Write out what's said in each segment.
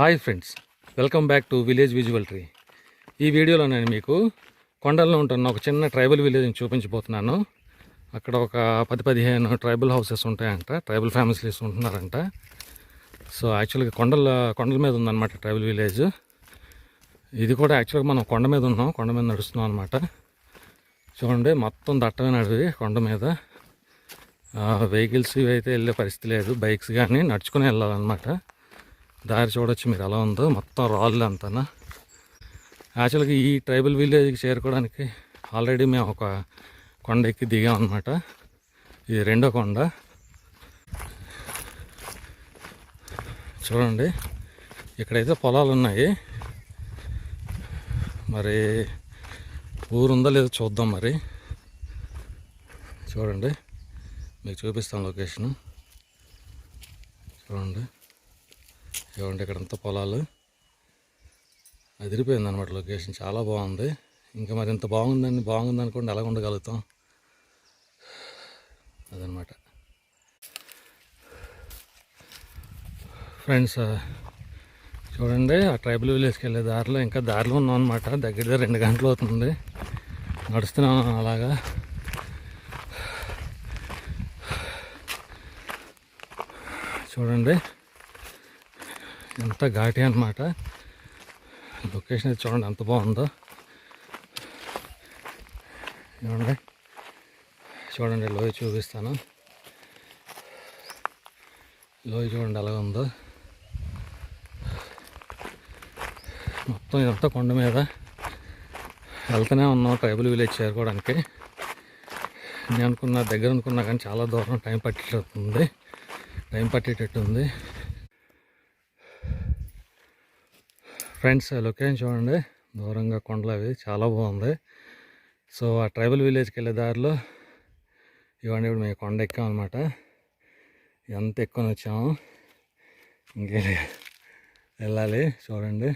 Hi friends welcome back to village visual tree. ఈ వీడియోలో నేను మీకు కొండల్లో ఉంటున్న ఒక చిన్న ట్రైబల్ విలేజ్ని చూపించబోతున్నాను. అక్కడ ఒక పది పదిహేను ట్రైబల్ హౌసెస్ ఉంటాయంట ట్రైబల్ ఫ్యామిలీస్ ఉంటున్నారంట. సో యాక్చువల్గా కొండల కొండల మీద ఉందన్నమాట ట్రైబల్ విలేజ్. ఇది కూడా యాక్చువల్గా మనం కొండ మీద ఉన్నాం కొండ మీద నడుస్తున్నాం అనమాట చూడండి మొత్తం దట్టమైన అడవి కొండ మీద. వెహికల్స్ ఇవి అయితే వెళ్ళే పరిస్థితి లేదు బైక్స్ కానీ నడుచుకుని వెళ్ళాలన్నమాట. దారి చూడొచ్చు మీరు ఎలా ఉందో. మొత్తం రాళ్ళు అంతనా. యాక్చువల్గా ఈ ట్రైబల్ విలేజ్కి చేరుకోవడానికి ఆల్రెడీ మేము ఒక కొండ ఎక్కి దిగాం అనమాట ఇది రెండో కొండ. చూడండి. ఇక్కడైతే పొలాలు ఉన్నాయి. మరి ఊరుందో లేదో చూద్దాం మరి. చూడండి. మీకు చూపిస్తాం లొకేషను. చూడండి. చూడండి ఇక్కడంతా పొలాలు. అదిరిపోయింది అనమాట లొకేషన్. చాలా బాగుంది. ఇంకా మరి ఇంత బాగుందని బాగుంది అనుకోండి ఎలా ఉండగలుగుతాం? అదనమాట ఫ్రెండ్స్ చూడండి ఆ ట్రైబల్ విలేజ్కి వెళ్ళే దారిలో ఇంకా దారిలో ఉన్నాం అనమాట దగ్గర దగ్గర రెండు గంటలు అవుతుంది. నడుస్తున్నాం అలాగా. చూడండి. ఎంత ఘాటి అనమాట లొకేషన్ అయితే చూడండి ఎంత బాగుందో. చూడండి చూడండి లోయ చూపిస్తాను. లోయ చూడండి ఎలా ఉందో. మొత్తం ఇదంతా కొండ మీద వెళ్తూనే ఉన్నాం ట్రైబల్ విలేజ్ చేరుకోవడానికి. నేను అనుకున్న దగ్గర అనుకున్నా కానీ చాలా దూరం టైం పట్టేటట్టుంది. టైం పట్టేటట్టుంది ఉంది ఫ్రెండ్స్ లొకేషన్ చూడండి. దూరంగా కొండలు అవి. చాలా బాగుంది. సో ఆ ట్రైబల్ విలేజ్కి వెళ్ళే దారిలో ఇవన్నీ ఇప్పుడు మేము కొండ ఎక్కామన్నమాట ఎంత ఎక్కువ వచ్చాము. ఇంకే వెళ్ళాలి. చూడండి.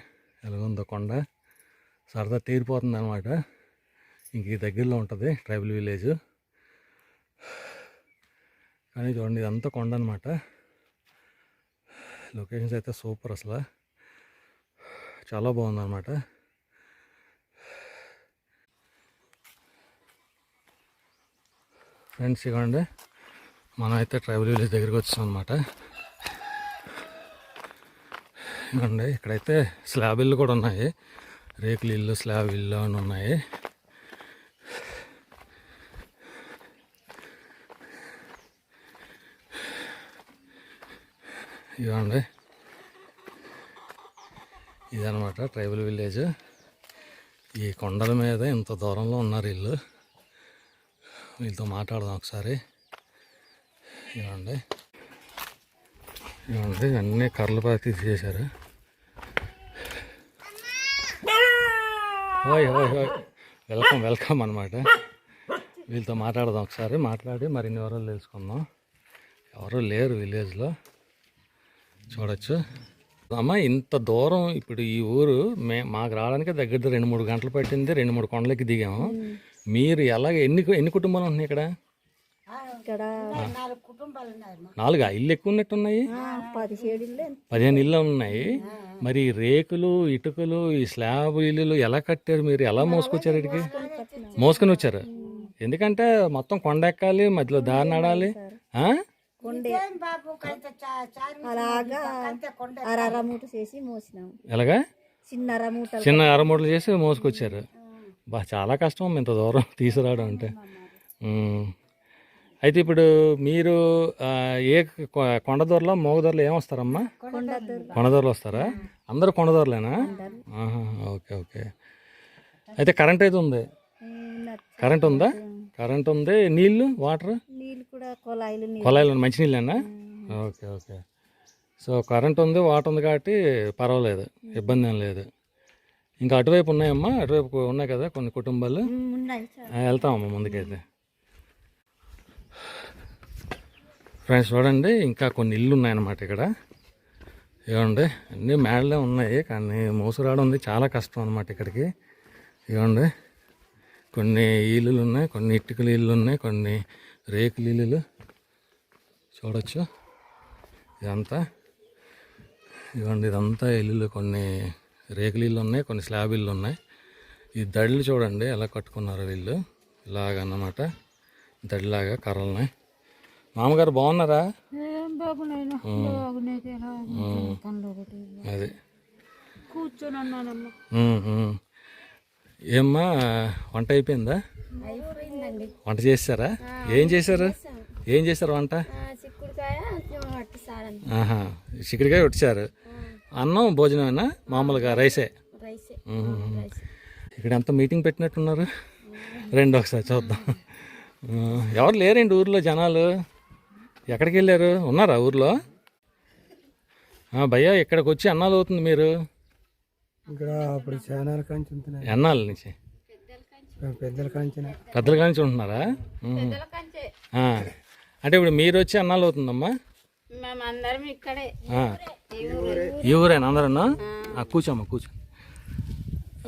ఎలాగుందో కొండ. సరదా తీరిపోతుంది అనమాట ఇంక ఈ దగ్గరలో ఉంటుంది ట్రైబల్ విలేజ్ కానీ చూడండి ఇదంతా కొండ అనమాట లొకేషన్స్ అయితే సూపర్ అసలు. చాలా బాగుందన్నమాట. ఫ్రెండ్స్ ఇవ్వండి మనమైతే ట్రైబల్ విలేజ్ దగ్గరికి వచ్చాం అనమాట ఇవ్వండి ఇక్కడైతే స్లాబ్ ఇల్లు కూడా ఉన్నాయి. రేకులు ఇల్లు స్లాబ్ ఇల్లు అని ఉన్నాయి. ఇవ్వండి ఇదనమాట ట్రైబల్ విలేజ్. ఈ కొండల మీద ఇంత దూరంలో ఉన్నారు వీళ్ళు. వీళ్ళతో మాట్లాడదాం ఒకసారి. ఇవ్వండి ఇవ్వండి అన్నీ కర్రలు పాతి తీసేశారు. ఓయ్ ఓయ్ ఓయ్. వెల్కమ్ వెల్కమ్ అనమాట వీళ్ళతో మాట్లాడదాం ఒకసారి. మాట్లాడి మరిన్ని వివరాలు తెలుసుకుందాం. ఎవరు లేరు విలేజ్లో. చూడొచ్చు. అమ్మ ఇంత దూరం ఇప్పుడు ఈ ఊరు మే మాకు రావడానికి దగ్గర దగ్గర రెండు మూడు గంటలు పట్టింది రెండు మూడు కొండలకి దిగాము. మీరు ఎలాగ ఎన్ని ఎన్ని కుటుంబాలు ఉంటున్నాయి ఇక్కడ? ఇక్కడ నాలుగా ఇల్లు ఎక్కువ ఉన్నట్టు ఉన్నాయి? పదిహేను ఇళ్ళు ఉన్నాయి. మరి ఈ రేకులు ఇటుకలు ఈ స్లాబ్ ఇల్లులు ఎలా కట్టారు మీరు? ఎలా మోసుకొచ్చారు ఇక్కడికి? మోసుకొని వచ్చారు? ఎందుకంటే మొత్తం కొండ ఎక్కాలి మధ్యలో దారి నడాలి ఆ? కొండే అలాగా అర మూట చేసి మోసినాము ఎలాగా? చిన్న అర మూటలు చిన్న అరమూటలు చేసి మోసుకొచ్చారు. బా చాలా కష్టం ఇంత దూరం తీసుకురావడం అంటే. అయితే ఇప్పుడు మీరు ఏ కొండదూరలో మోగదూరలో ఏమొస్తారమ్మా? కొండ దొర కొండదూరలు వస్తారా? అందరూ కొండదూరలేనా ఆహా, ఓకే ఓకే. అయితే కరెంట్ అయితే ఉంది. కరెంట్ ఉందా? కరెంట్ ఉంది. నీళ్ళు వాటర్? నీళ్ళు కూడా కొలాయిలు నీళ్ళు. కొలాయిలు మంచినీళ్ళేనా ఓకే ఓకే. సో కరెంట్ ఉంది వాటర్ ఉంది కాబట్టి పర్వాలేదు. ఇబ్బంది ఏం లేదు. ఇంకా అటువైపు ఉన్నాయమ్మా? అటువైపు ఉన్నాయి కదా కొన్ని కుటుంబాలు? వెళ్తామమ్మా ముందుకైతే. ఫ్రెండ్స్ చూడండి ఇంకా కొన్ని ఇల్లు ఉన్నాయన్నమాట ఇక్కడ. ఇవ్వండి అన్నీ మేడలే ఉన్నాయి కానీ మోసురావడం ఉంది. చాలా కష్టం అనమాట ఇక్కడికి. ఇవ్వండి. కొన్ని ఇల్లులు ఉన్నాయి కొన్ని ఇటుకల ఇల్లు ఉన్నాయి కొన్ని రేకుల ఇల్లులు చూడొచ్చు. ఇదంతా. ఇదిగోండి ఇదంతా ఇల్లులు. కొన్ని రేకులు ఇల్లు ఉన్నాయి కొన్ని స్లాబ్ ఇల్లు ఉన్నాయి ఈ దడులు చూడండి ఎలా కట్టుకున్నారు వీళ్ళు. ఇలాగన్నమాట. దడిలాగా కర్రలున్నాయి. మామగారు బాగున్నారా? అది. కూర్చొని. ఏమ్మా వంట అయిపోయిందా? వంట చేశారా? ఏం చేశారు? ఏం చేశారు వంట? చిక్కుడుకాయ వచ్చారు అన్నం భోజనమేనా? మామూలుగా రైసే. ఇక్కడ ఎంత మీటింగ్ పెట్టినట్టున్నారు? రెండు ఒకసారి చూద్దాం. ఎవరు లేరండి ఊర్లో జనాలు? ఎక్కడికి వెళ్ళారు? ఉన్నారా ఊర్లో? భయ్యా ఇక్కడికి వచ్చి అన్నాలు అవుతుంది మీరు. ఇక్కడ అప్పుడు చానాల కాంచి ఉంటున్నాయి. ఎన్నాళ్ళ నుంచి? పెద్దల కాంచిన పెద్దల కానించి ఉంటున్నారా. అంటే ఇప్పుడు మీరు వచ్చి అన్నాలు అవుతుందమ్మా? మేమందరం ఇక్కడే. ఆ. ఈ ఊరేనా? అందరన్నా ఆ, కూర్చోమ్మా కూర్చో.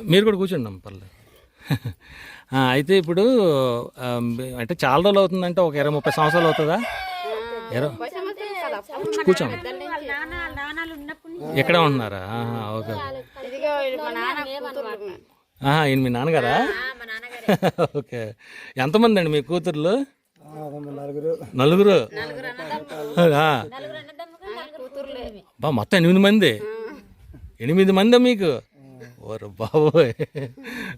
మీరు కూడా కూర్చోండి అమ్మ పర్లేదు అయితే ఇప్పుడు అంటే చాలా రోజులు అవుతుందంటే ఒక ఇరవై ముప్పై సంవత్సరాలు అవుతుందా? ఇరవై కూర్చోమ్మ. ఎక్కడే ఉంటున్నారా? ఓకే. ఇదిగో మా నాన్న కూతుర్లు. ఆహా, ఈయన మీ నాన్నగారా? ఓకే. ఎంతమంది అండి మీ కూతుర్లు? నలుగురు. నలుగురు? ఆ. కూతుర్లే. బా మొత్తం ఎనిమిది మంది? ఎనిమిది మంది మీకు? ఓరు బాబోయ్.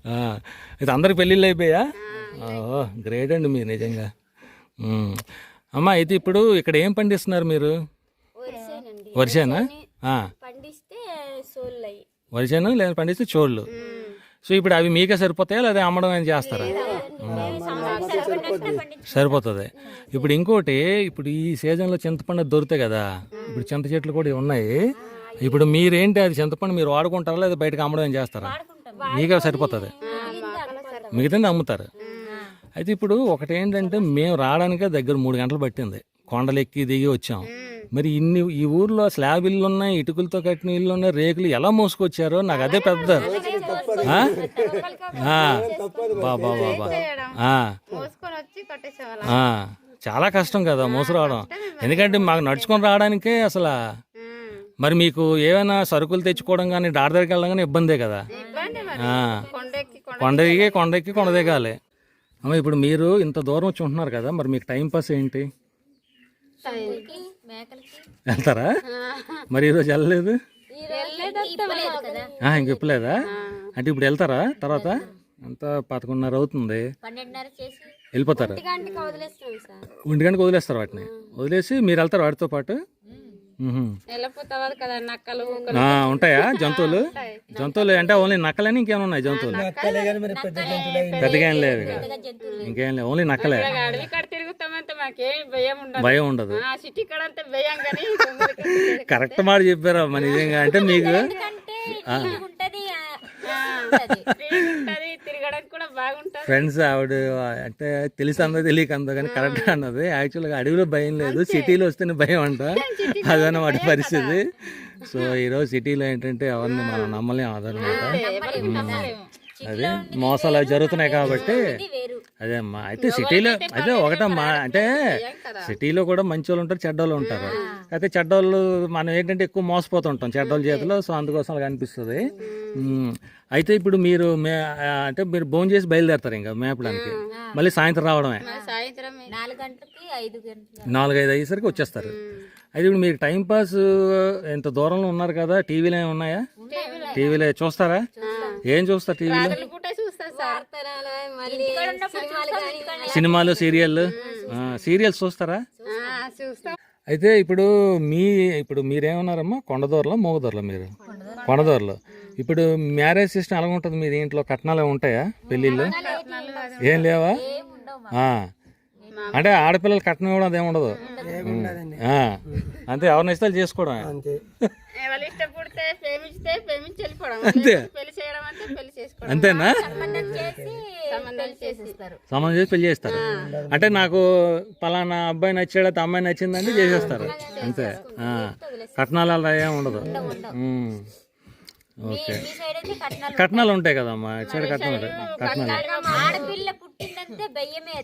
ఆ, ఇది అందరికి పెళ్ళిళ్ళు అయిపోయా? ఓ గ్రేట్ అండి మీరు నిజంగా. అమ్మా అయితే ఇప్పుడు ఇక్కడ ఏం పండిస్తున్నారు మీరు? వరిసేనా? ఆ, పండిస్తే సోళ్ళు అయ్యి వరిసేను లేదా పండిస్తే చోళ్ళు. సో ఇప్పుడు అవి మీకే సరిపోతాయా లేదా అమ్మడం ఏం చేస్తారా? సరిపోతుంది. ఇప్పుడు ఇంకోటి ఇప్పుడు ఈ సీజన్లో చింతపండు దొరుకుతాయి కదా ఇప్పుడు చింత చెట్లు కూడా ఉన్నాయి. ఇప్పుడు మీరేంటి అది? చింతపండు మీరు వాడుకుంటారా లేదా బయటకు అమ్మడం ఏం చేస్తారా? మీకే సరిపోతుంది. మిగతాది అమ్ముతారు. అయితే ఇప్పుడు ఒకటి ఏంటంటే మేము రావడానికే దగ్గర మూడు గంటలు పట్టింది. కొండలు ఎక్కి దిగి వచ్చాం. మరి ఇన్ని ఈ ఊర్లో స్లాబ్ ఇల్లు ఉన్నాయి ఇటుకలతో కట్టిన ఇల్లు ఉన్నాయి రేకులు ఎలా మోసుకొచ్చారో నాకు అదే పెద్ద. బాబా బాబా. చాలా కష్టం కదా మోసరావడం. ఎందుకంటే మాకు నడుచుకొని రావడానికే అసలు మరి మీకు ఏమైనా సరుకులు తెచ్చుకోవడం కానీ డాక్టర్ దగ్గరికి వెళ్ళడం కానీ ఇబ్బందే కదా. కొండ ఎక్కి కొండ ఎక్కి కొండ దిగాలి. అమ్మ ఇప్పుడు మీరు ఇంత దూరం వచ్చి ఉంటున్నారు కదా మరి మీకు టైం పాస్ ఏంటి? వెళ్తారా? మరి ఈరోజు వెళ్ళలేదు? ఇంక ఇప్పలేదా అంటే ఇప్పుడు వెళ్తారా తర్వాత? అంత పదకొండున్నర అవుతుంది. వెళ్ళిపోతారు? ఒంటి గంటకు వదిలేస్తారు వాటిని. వదిలేసి మీరు వెళ్తారు వాటితో పాటు? ఉంటాయా జంతువులు? జంతువులు అంటే ఓన్లీ నక్కలని ఇంకేమైనా ఉన్నాయి జంతువులు? నక్కలే కానీ మరి పెద్ద జంతువులే పెద్దగా ఏం లేదు ఇక. ఇంకేం లేదు ఓన్లీ నక్కలే. భయం ఉండదు. కరెక్ట్ మాట చెప్పారా మన నిజంగా. అంటే మీకు ఆ. ఉంటది తిరగడానికి కూడా బాగుంటది ఫ్రెండ్స్ ఆవిడ అంటే తెలిసి అందో తెలియక అందో కానీ కరెక్ట్ అన్నది. యాక్చువల్గా అడవిలో భయం లేదు. సిటీలో వస్తేనే భయం అంట. అదన్న వాటి పరిస్థితి. సో ఈరోజు సిటీలో ఏంటంటే ఎవరిని మనం నమ్మలేం అదనమాట అదే మోసాలు అవి జరుగుతున్నాయి కాబట్టి. అదే అమ్మా. అయితే సిటీలో అదే ఒకటమ్మా అంటే సిటీలో కూడా మంచి వాళ్ళు ఉంటారు చెడ్డోళ్ళు ఉంటారు. అయితే చెడ్డోళ్ళు మనం ఏంటంటే ఎక్కువ మోసపోతుంటాం చెడ్డోళ్ళ చేతిలో సో అందుకోసం అనిపిస్తుంది. అయితే ఇప్పుడు మీరు అంటే మీరు భోజనం చేసి బయలుదేరతారు ఇంకా మేపడానికి. మళ్ళీ సాయంత్రం రావడమే. సాయంత్రం నాలుగు ఐదు అయ్యేసరికి వచ్చేస్తారు. అయితే ఇప్పుడు మీకు టైం పాస్ ఎంత దూరంలో ఉన్నారు కదా టీవీలో ఏమి ఉన్నాయా? టీవీలో. చూస్తారా? ఏం చూస్తారు టీవీలో? పూట చూస్తా సార్. మళ్ళీ సినిమాలు సీరియల్ సీరియల్స్ చూస్తారా? చూస్తాం. అయితే ఇప్పుడు మీ ఇప్పుడు మీరేమన్నారమ్మా? కొండదోరలో మోగదోరలో మీరు? కొండదోరలో. ఇప్పుడు మ్యారేజ్ సిస్టమ్ ఎలా ఉంటుంది మీ దీంట్లో? కట్నాలు ఏమి ఉంటాయా పెళ్ళిళ్ళు? ఏం లేవా? ఆ. అంటే ఆడపిల్లలు కట్నం ఇవ్వడం అదేం ఉండదు. ఆ. అంతే ఎవరిని ఇస్తే వాళ్ళు చేసుకోవడం అంతే. ఎవరు ఇష్టపడితే ప్రేమిస్తే ప్రేమించి వెళ్ళిపోవడం. అంతే. పెళ్ళి చేయడం అంటే పెళ్ళి చేసుకోవడం. అంతేనా? సంబంధం చేసి పెళ్ళి చేస్తారు. అంటే నాకు పలానా అబ్బాయి నచ్చాడు అయితే అమ్మాయి నచ్చిందంటే చేసేస్తారు. అంతే. కట్నాలు అలా ఏం ఉండదు. ఓకే. మీ సైడ్ అయితే కట్నాలు కట్నాలు ఉంటాయి. కదమ్మా. ఉంటాయి. కట్నాలు.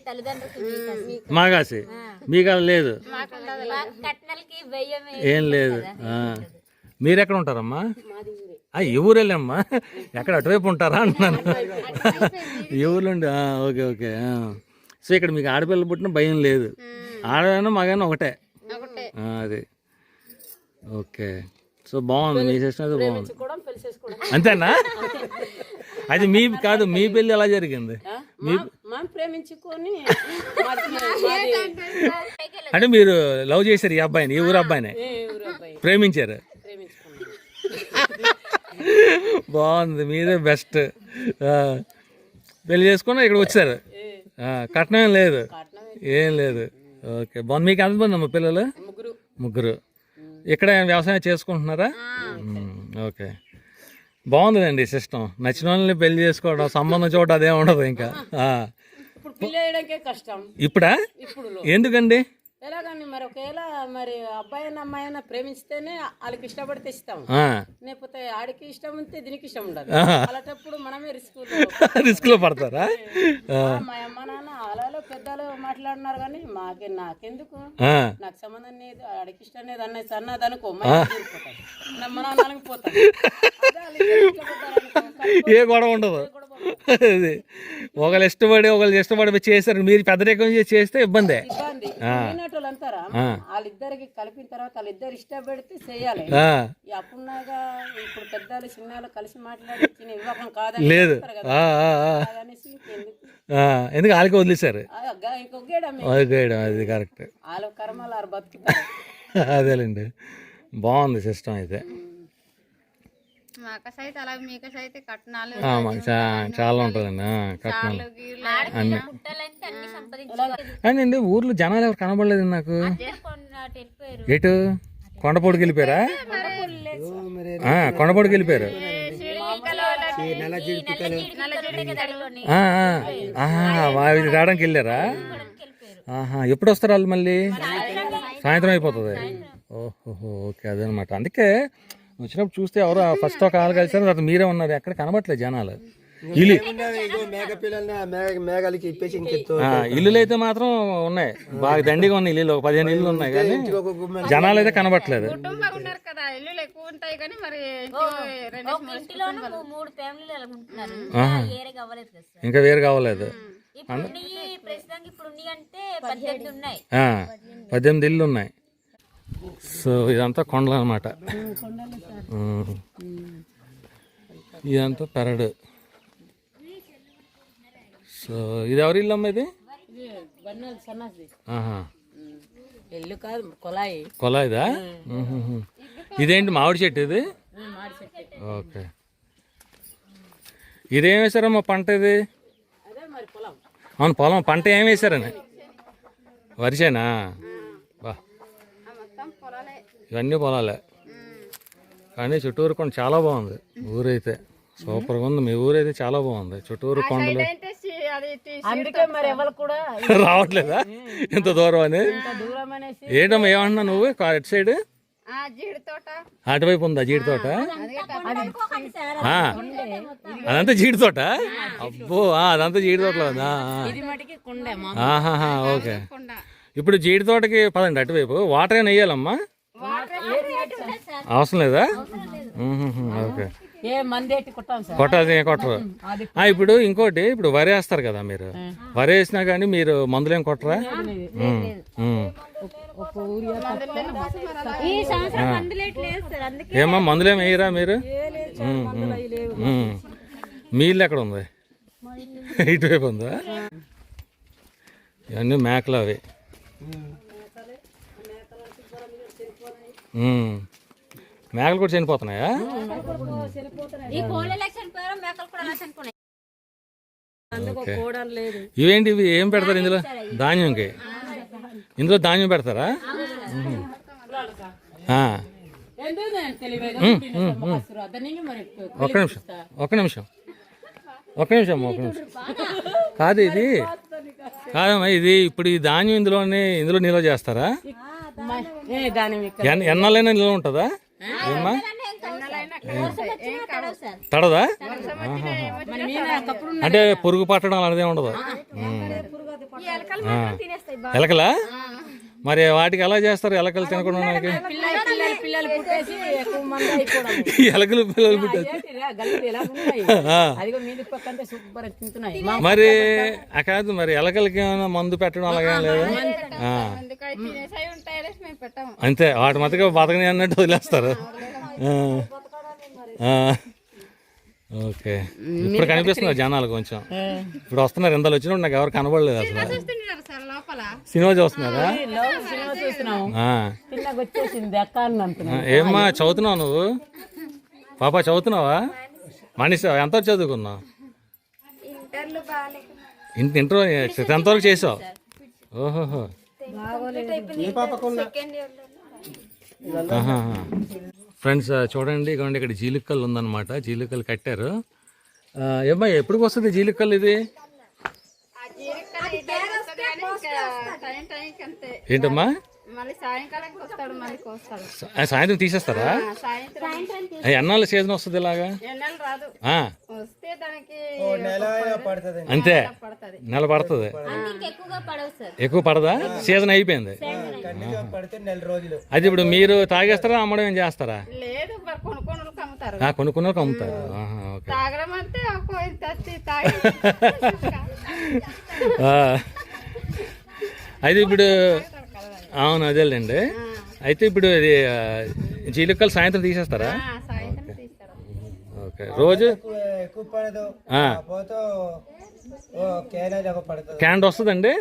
తల్లిదండ్రులకు మాగాసి. మీకు అలా లేదు ఏం లేదు. ఆ. మీరు ఎక్కడ ఉంటారమ్మా? ఆ, ఈ ఊరు వెళ్ళమ్మా ఎక్కడ అటువైపు ఉంటారా అంటున్నాను ఈ ఊర్లో ఉండి ఆ, ఓకే ఓకే. సో ఇక్కడ మీకు ఆడపిల్ల పుట్టిన భయం లేదు. ఆడైనా మగైనా ఒకటే. అది. ఓకే. సో బాగుంది. మీ సిస్టమ్ అయితే బాగుంది. అంతేనా? అది మీ కాదు మీ పెళ్ళి ఎలా జరిగింది? మీ మనం ప్రేమించుకొని అంటే మీరు లవ్ చేశారు ఈ అబ్బాయిని ఈ ఊరు అబ్బాయిని? ప్రేమించారు? బాగుంది మీదే బెస్ట్ పెళ్ళి చేసుకుని ఇక్కడ వచ్చారు. కట్నం ఏం లేదు. ఏం లేదు. ఓకే బాగుంది. మీకు ఎంతమంది అమ్మ పిల్లలు? ముగ్గురు. ఇక్కడ వ్యవసాయం చేసుకుంటున్నారా? ఓకే. బాగుందండి సిస్టమ్ నచ్చిన వాళ్ళని పెళ్ళి చేసుకోవడం సంబంధం చూడడం అదే ఉండదు ఇంకా. ఇప్పుడు ఎందుకండి? ఎలాగని మరి? ఒకవేళ మరి అబ్బాయి అయినా అమ్మాయి ప్రేమిస్తేనే వాళ్ళకి ఇష్టపడితే ఇస్తాం. లేకపోతే ఆడికి ఇష్టం ఉంటే దీనికి ఇష్టం ఉండదు. అలాంటప్పుడు మనమే రిస్క్ రిస్క్లో పడతారా? ఆ. మా అమ్మ నాన్న అలాలో పెద్దలు మాట్లాడినారు కానీ మాకే నాకెందుకు. నాకు సంబంధం లేదు ఆడికి ఇష్టం లేదు అన్నది అన్నది అనుకో మా నమ్మ నాన్నకి పోతాను ఏ గొడవ ఉండదు. అది. ఒకళ్ళు ఇష్టపడి ఒకళ్ళు ఇష్టపడి చేశారు. మీరు పెద్ద రకం చేసి చేస్తే ఇబ్బందే. వాళ్ళిద్దరికి కలిపిన తర్వాత వాళ్ళిద్దరు ఇష్టపడితే చేయాలి. అప్పుడున్నాగా ఇప్పుడు పెద్దలు చిన్నలు కలిసి మాట్లాడి వివాహం కాదని లేదు. ఎందుకు వాళ్ళకి వదిలేశారు? ఓకే అది కరెక్ట్. వాళ్ళ కర్మలు అదేలేండి. బాగుంది సిస్టమ్ అయితే. అలా కట్నాలు చాలా ఉంటుందండి. కట్నాలు. అండి ఊర్లో జనాలు ఎవరు కనబడలేదు నాకు? ఎటు? కొండపోటుకి వెళ్ళిపోయారా? ఆ, కొండపోటుకి వెళ్ళిపోయారు. ఆ, ఆ. ఆహా, వాళ్ళు రావడానికి వెళ్ళారా? ఆహా ఎప్పుడు వస్తారు వాళ్ళు మళ్ళీ? సాయంత్రం అయిపోతుంది. ఓహో ఓకే అదనమాట. అందుకే వచ్చినప్పుడు చూస్తే ఎవరు ఫస్ట్ ఒక ఆలు కలిసారు తర్వాత మీరే ఉన్నారు. ఎక్కడ కనబట్లేదు జనాలు. ఇల్లు. ఇల్లులు అయితే మాత్రం ఉన్నాయి. బాగా దండిగా ఉన్నాయి ఇల్లు ఒక పదిహేను ఇల్లు ఉన్నాయి కానీ జనాలు అయితే కనబట్లేదు ఇంకా వేరు కావలేదు పద్దెనిమిది ఇల్లు ఉన్నాయి. సో ఇదంతా కొండలు అనమాట ఇదంతా పెరడు. సో ఇది ఎవరి ఇల్లు అమ్మ ఇది? ఎల్లు కాదు కొలాయి. కొలాయిదా. ఇదేంటి మామిడి చెట్టు ఇది? ఓకే. ఇదేం వేసారమ్మా పంట ఇది? అవును పొలం. పంట ఏం వేసారని వరిసేనా ఇవన్నీ పొలాలే. కానీ చుట్టూరు కొండ చాలా బాగుంది. ఊరైతే సూపర్గా ఉంది. మీ ఊరైతే చాలా బాగుంది. చుట్టూరు కొండలు. అందుకే మరి ఎవరు కూడా రావట్లేదా? ఇంత దూరం అని? ఇంత దూరం అనేసి ఏంటమ్మా ఏమంటున్నా నువ్వు? అటు సైడ్? జీడి తోట. అటువైపు ఉందా జీడి తోట? అదంతా జీడి తోట? అబ్బో ఆ, అదంతా జీడి తోటలో ఉందా? ఓకే. ఇప్పుడు జీడి తోటకి పదండి అటువైపు. వాటర్ అయినా వేయాలమ్మా అవసరం లేదా? ఓకే. ఏ మంది ఎట్టి కొట్టాం సార్. కొట్టాల్సి కొట్టరు. ఆ, ఇప్పుడు ఇంకోటి ఇప్పుడు వరి వేస్తారు కదా మీరు. వరి వేసినా కానీ మీరు మందులేం కొట్టరా? ఏమమ్మా మందులేం వేయరా మీరు. మీ ఇల్లు ఎక్కడ ఉంది? ఇటువైపు ఉందా? ఇవన్నీ మేకలు అవి మ్మ్. మేకలు కూడా చనిపోతున్నాయా? ఇవేంటి ఇవి? ఏం పెడతారు ఇందులో? ధాన్యంకి? ఇందులో ధాన్యం పెడతారా? ఒక్క నిమిషం. ఒక్క నిమిషం. ఒక్క నిమిషం ఒక్క నిమిషం. కాదు ఇది. కాదమ్మా ఇది ఇప్పుడు ఈ ధాన్యం ఇందులోనే ఇందులో నిల్వ చేస్తారా? ఏ దాని మీకు ఎన్ ఎన్నాళ్ళైనా నిల్వ ఉంటుందా? ఏమ్మా? తడదా? అంటే పురుగు పట్టడం అలాంటిదే ఉండదు. ఎలకలా మరి వాటికి ఎలా చేస్తారు? ఎలకలు తినకుండా పుట్టేసి ఎలకలు పిల్లలు పుట్టారు మా మరి కాదు మరి ఎలకలకి ఏమైనా మందు పెట్టడం అలాగేం లేదా? అంతే వాటి మతగా బతకని అన్నట్టు వదిలేస్తారు. ఓకే. ఇప్పుడు కనిపిస్తున్నారు జనాలు కొంచెం. ఇప్పుడు వస్తున్నారు ఇంతలో వచ్చినప్పుడు నాకు ఎవరు కనబడలేదు అసలు. సినిమా చూస్తున్నారా? ఏమ్మా చదువుతున్నావు నువ్వు? పాప చదువుతున్నావా? మనిషి ఎంత చదువుకున్నావు? ఇంటర్ టెన్త్ వరకు చేసావు? ఓహోహో. ఫ్రెండ్స్ చూడండి ఇక్కడ జీలికల్ ఉందన్నమాట. జీలికల్ కట్టారు. ఏమ్మా ఎప్పుడు వస్తుంది జీలికల్ ఇది టైం టైంకి అంతే ఏంటమ్మా? సాయంత్రం తీసేస్తారా? ఎన్నాళ్ళ సీజన్ వస్తుంది ఇలాగా? ఎండలు రాదు. ఆ, వస్తే దానికి పడుతుంది. అంతే. పడుతుంది. నెల పడుతుంది. ఎక్కువగా పడవు సార్. ఎక్కువ పడదా? సీజన్ అయిపోయింది. పడితే నెల రోజులు. అది ఇప్పుడు మీరు తాగేస్తారా అమ్మడం ఏం చేస్తారా? కొనుక్కున్న అమ్ముతారు ఓకే తాగడం అంటే ఒక తెచ్చి తాగి ఆ. అయితే ఇప్పుడు అవును అదేలేండి. అయితే ఇప్పుడు ఇది ఆ, జీలికలు సాయంత్రం తీసేస్తారా? ఆ, సాయంత్రం తీస్తారు? ఓకే. రోజు? క్యాండ్ వస్తుందండి?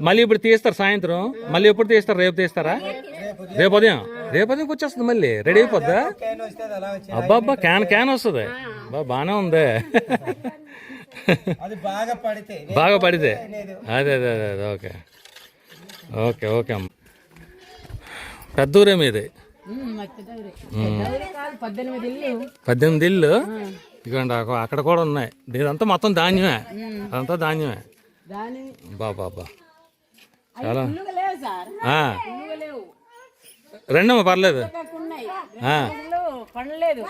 మళ్ళీ. ఇప్పుడు తీస్తారు సాయంత్రం. మళ్ళీ ఎప్పుడు తీస్తారు? రేపు తీస్తారా? రేపు ఉదయం. రేపు ఉదయం. వచ్చేస్తుంది మళ్ళీ. రెడీ అయిపోద్దా? క్యాన్ వస్తే అది అలా వచ్చి అబ్బా క్యాన్ క్యాన్ వస్తుంది. బా బాగానే ఉంది. అది బాగా పడితే. బాగా పడితే? అదే అదే అదే అదే ఓకే. ఓకే ఓకే అమ్మ. పెద్ద ఊరే మీది? పద్దెనిమిది ఇల్లు. ఇదిగోండి అక్కడ కూడా ఉన్నాయి. ఇదంతా మొత్తం ధాన్యమే. అదంతా ధాన్యమే. బాబా బా చాలా. రండమ్మా పర్లేదు. పండలేదు.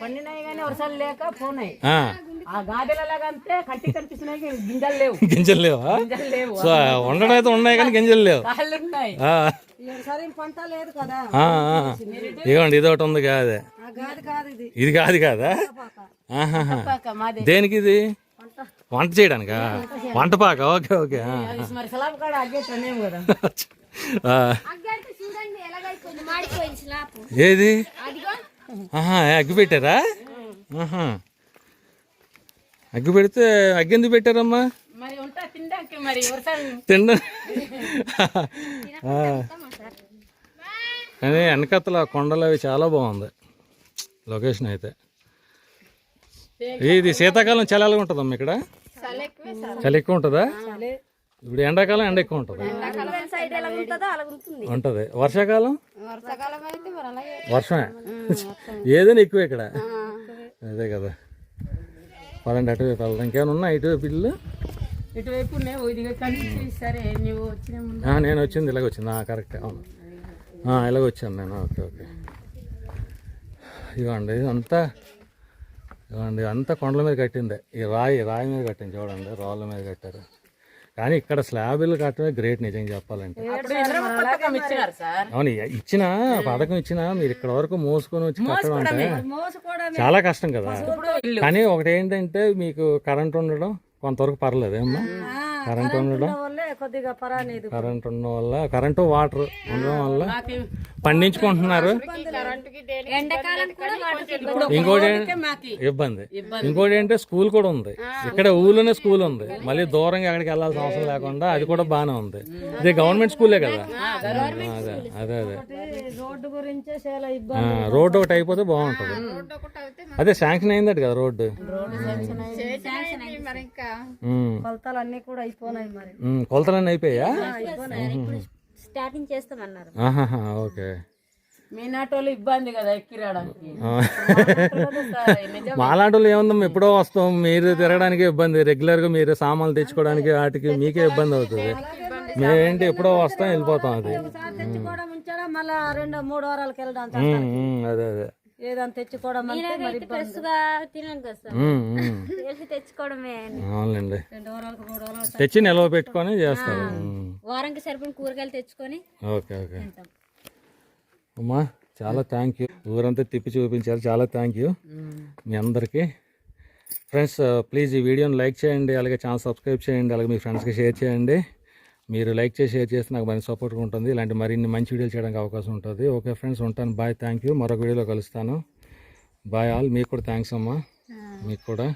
పండినాయి కానీ వర్షాలు లేక పోనాయి. ఆ. ఆ గాదెలలాగంతే కట్టి కనిపిస్తున్నాయి కానీ గింజలు లేవు. గింజలు లేవా? గింజలు లేవు. సో ఉండడం అయితే ఉన్నాయి కానీ గింజలు లేవు. కాళ్ళు ఉన్నాయి. ఆ, సరైన పంట లేదు కదా. ఆ, ఆ. ఇదిగోండి ఇది ఒకటి ఉంది కాదే ఇది. ఇది కాదు కాదా? దేనికి ఇది? వంట. చేయడానికా? వంట పాక ఓకే ఓకే ఏది? అగ్గి పెట్టారా? అగ్గి పెడితే అగ్గి ఎందుకు పెట్టారమ్మా? తిండ కానీ వెనకత్తల కొండలు అవి చాలా బాగుంది. లొకేషన్ అయితే. ఇది శీతాకాలం చలి ఎలా ఉంటుందమ్మా ఇక్కడ? చలి ఎక్కువ ఉంటుందా? ఇప్పుడు ఎండాకాలం ఎండ ఎక్కువ ఉంటుంది. సైడ్ ఎలా ఉంటుందో అలా ఉంటుంది. ఉంటుంది వర్షాకాలం వర్షమే. ఏదైనా ఎక్కువ ఇక్కడ. అదే కదా. పదండి అటువైపు వెళ్దాం. ఇంకేమైనా ఉన్నా ఇటువైపు ఇల్లు? ఇటువైపు నేను వచ్చింది ఇలాగ వచ్చింది. కరెక్ట్ అవును. ఇలాగ వచ్చాను నేను. Okay okay. ఇవ్వండి ఇదంతా. ఇవ్వండి అంతా కొండల మీద కట్టిందే. ఈ రాయి రాయి మీద కట్టింది చూడండి. రాళ్ళ మీద కట్టారు. కానీ ఇక్కడ స్లాబులు కట్టడమే గ్రేట్ నిజంగా చెప్పాలంటే. అవును ఇచ్చిన పథకం ఇచ్చిన మీరు ఇక్కడ వరకు మోసుకొని వచ్చి కట్టడం అంటే చాలా కష్టం కదా. కానీ ఒకటి ఏంటంటే మీకు కరెంట్ ఉండడం కొంతవరకు పర్లేదు ఏమ్మా కరెంట్ ఉండడం. కొద్దిగా పరానేది కరెంట్ ఉండడం వల్ల కరెంటు వాటర్ ఉండడం వల్ల పండించుకుంటున్నారు. ఇంకోటి ఇబ్బంది. ఇంకోటి ఏంటంటే స్కూల్ కూడా ఉంది. ఇక్కడ ఊళ్ళోనే స్కూల్ ఉంది. మళ్ళీ దూరంగా ఎక్కడికి వెళ్ళాల్సిన అవసరం లేకుండా అది కూడా బాగానే ఉంది. ఇది గవర్నమెంట్ స్కూలే కదా? అదే అదే అదే. రోడ్డు ఒకటి అయిపోతే బాగుంటుంది. ఒకటి అయితే అదే శాంక్షన్ అయిందట కదా రోడ్డు. కొలతలు అన్ని కూడా అయిపోయినాయి మరి. ఉమ్, కొలతలన్నీ అయిపోయా స్టార్టింగ్ చేస్తామన్నారు. ఓకే. మీ నాటోళ్ళు ఇబ్బంది కదా ఎక్కి రావడానికి మాలాంటి ఎప్పుడో వస్తాం. మీరు తిరగడానికి ఇబ్బంది. రెగ్యులర్గా మీరు సామాన్లు తెచ్చుకోవడానికి వాటికి మీకే ఇబ్బంది అవుతుంది. మేమేంటి? ఎప్పుడో వస్తాం వెళ్ళిపోతాం అది. మళ్ళా రెండు మూడు వారాలకు వెళ్ళడం అదే అదే. ఏదైనా తెచ్చుకోవడం తెచ్చుకోవడమే అవునండి తెచ్చి నిల్వ పెట్టుకొని చేస్తారు. ఉమ్. వారానికి సరిపడిన కూరగాయలు తెచ్చుకొని ఓకే ఓకే. అమ్మా చాలా థ్యాంక్ యూ ఊరంతా తిప్పి చూపించారు. చాలా థ్యాంక్ యూ మీ అందరికీ. ఫ్రెండ్స్ ప్లీజ్ ఈ వీడియోని లైక్ చేయండి అలాగే ఛానల్ సబ్స్క్రైబ్ చేయండి అలాగే మీ ఫ్రెండ్స్కి షేర్ చేయండి. మీరు లైక్ చేసి షేర్ చేస్తే నాకు మంచి సపోర్ట్గా ఉంటుంది. ఇలాంటి మరిన్ని మంచి వీడియోలు చేయడానికి అవకాశం ఉంటుంది. ఓకే ఫ్రెండ్స్ ఉంటాను. బాయ్. థ్యాంక్ యూ మరొక వీడియోలో కలుస్తాను. Bye all. మీకు కూడా థ్యాంక్స్ అమ్మా. మీకు కూడా.